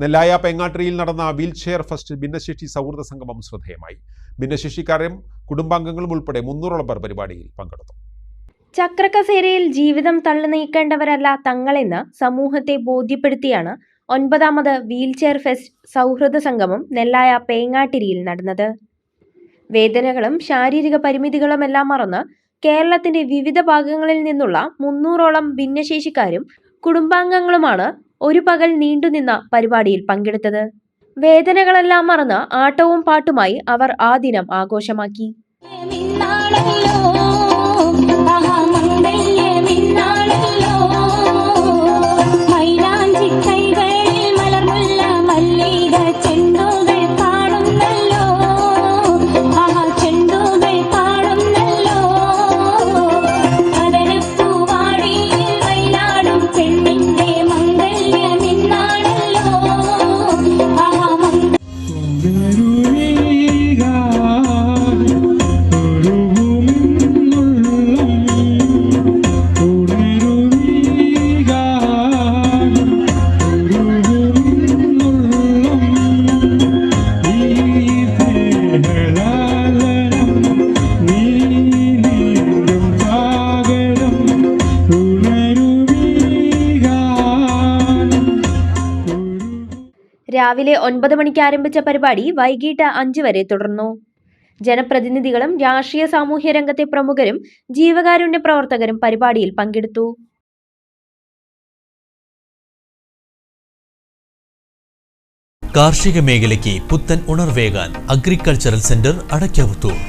നെല്ലായ പെങ്ങാട്ടിരിയിൽ നടന്ന wheelchair first ഭിന്നശേഷി സൗഹൃദ സംഗമം ശ്രദ്ധേയമായി. ഭിന്നശേഷിക്കാരും കുടുംബാംഗങ്ങളും ഉൾപ്പെടെ മുന്നൂറോളം പേർ പരിപാടിയിൽ പങ്കെടുത്തു. ചക്രക്കസേരയിൽ ജീവിതം തള്ളു നീക്കേണ്ടവരല്ല തങ്ങളെന്ന് സമൂഹത്തെ ബോധ്യപ്പെടുത്തിയാണ് ഒൻപതാമത് വീൽചെയർ ഫെസ്റ്റ് സൗഹൃദ സംഗമം നെല്ലായ പേങ്ങാട്ടിരിയിൽ നടന്നത്. വേദനകളും ശാരീരിക പരിമിതികളും എല്ലാം മറന്ന് കേരളത്തിന്റെ വിവിധ ഭാഗങ്ങളിൽ നിന്നുള്ള മുന്നൂറോളം ഭിന്നശേഷിക്കാരും കുടുംബാംഗങ്ങളുമാണ് ഒരു പകൽ നീണ്ടുനിന്ന പരിപാടിയിൽ പങ്കെടുത്തത്. വേദനകളെല്ലാം മറന്ന് ആട്ടവും പാട്ടുമായി അവർ ആ ദിനം ആഘോഷമാക്കി. രാവിലെ ഒൻപത് മണിക്ക് ആരംഭിച്ച പരിപാടി വൈകിട്ട് അഞ്ച് വരെ തുടർന്നു. ജനപ്രതിനിധികളും രാഷ്ട്രീയ സാമൂഹ്യ രംഗത്തെ പ്രമുഖരും ജീവകാരുണ്യ പ്രവർത്തകരും പരിപാടിയിൽ പങ്കെടുത്തു. കാർഷിക മേഖലയ്ക്ക് പുത്തൻ ഉണർവേകാൻ അഗ്രികൾച്ചറൽ സെന്റർ അടയ്ക്കാവുത്തൂർ